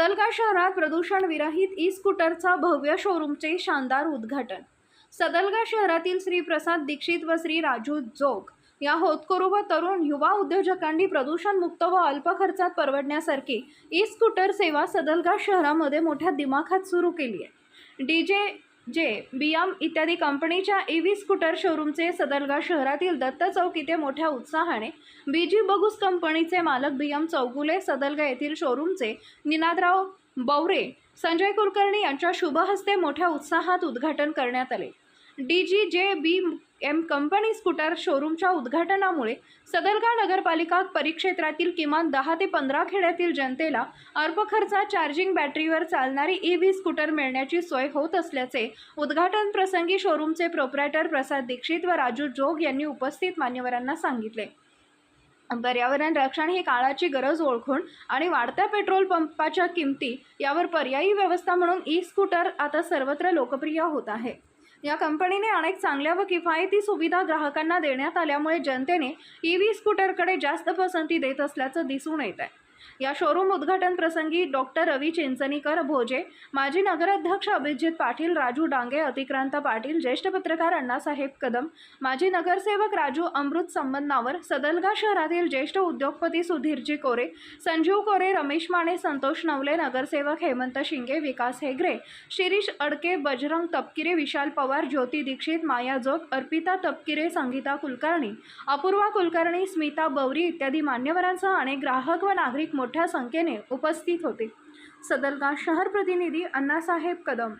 सदलगा शहरात प्रदूषण विरहित ई स्कूटरचा भव्य शोरूमचे शानदार उद्घाटन. सदलगा शहरातील श्री प्रसाद दीक्षित व श्री राजू जोग या होतकरू व तरुण युवा उद्योजकांनी प्रदूषणमुक्त व अल्प खर्चात परवडण्यासारखी ई स्कूटर सेवा सदलगा शहरामध्ये मोठ्या दिमाखात सुरू केली आहे. डी जे जे बी एम इत्यादी कंपनीच्या ई व्ही स्कूटर शोरूमचे सदलगा शहरातील दत्त चौक इथे मोठ्या उत्साहाने बी जी बगूस कंपनीचे मालक बी एम चौगुले सदलगा येथील शोरूमचे निनादराव बवरे संजय कुलकर्णी यांच्या शुभहस्ते मोठ्या उत्साहात उद्घाटन करण्यात आले. D G J B M company scooter शोरूमच्या उद्घाटनामुळे सदरगा नगरपालिका परिक्षेत्रातील किमान दहा ते पंधरा खेड्यातील जनतेला अल्पखर्चात चार्जिंग बॅटरीवर चालणारी ई व्ही स्कूटर मिळण्याची सोय होत असल्याचे उद्घाटन प्रसंगी शोरूमचे प्रोप्रायटर प्रसाद दीक्षित व राजू जोग यांनी उपस्थित मान्यवरांना सांगितले. पर्यावरण रक्षण ही काळाची गरज ओळखून आणि वाढत्या पेट्रोल पंपाच्या किमती यावर पर्यायी व्यवस्था म्हणून ई स्कूटर आता सर्वत्र लोकप्रिय होत आहे. या कंपनीने अनेक चांगल्या व किफायती सुविधा ग्राहकांना देण्यात आल्यामुळे जनतेने ई व्ही स्कूटरकडे जास्त पसंती देत असल्याचं दिसून येत आहे या शोरूम उद्घाटन प्रसंगी डॉक्टर रवी चिंचणीकर भोजे माजी नगराध्यक्ष अभिजित पाटील राजू डांगे अतिक्रांत पाटील ज्येष्ठ पत्रकार अण्णासाहेब कदम माजी नगरसेवक राजू अमृत संबंधावर सदलगा शहरातील ज्येष्ठ उद्योगपती सुधीरजी कोरे संजीव कोरे रमेश माने संतोष नवले नगरसेवक हेमंत शिंगे विकास हेगरे शिरीष अडके बजरंग तपकिरे विशाल पवार ज्योती दीक्षित माया जोग अर्पिता तपकिरे संगीता कुलकर्णी अपूर्वा कुलकर्णी स्मिता बवरी इत्यादी मान्यवरांसह अनेक ग्राहक व नागरिक मोठ्या संख्येने उपस्थित होते. सदलगा शहर प्रतिनिधी अण्णासाहेब कदम.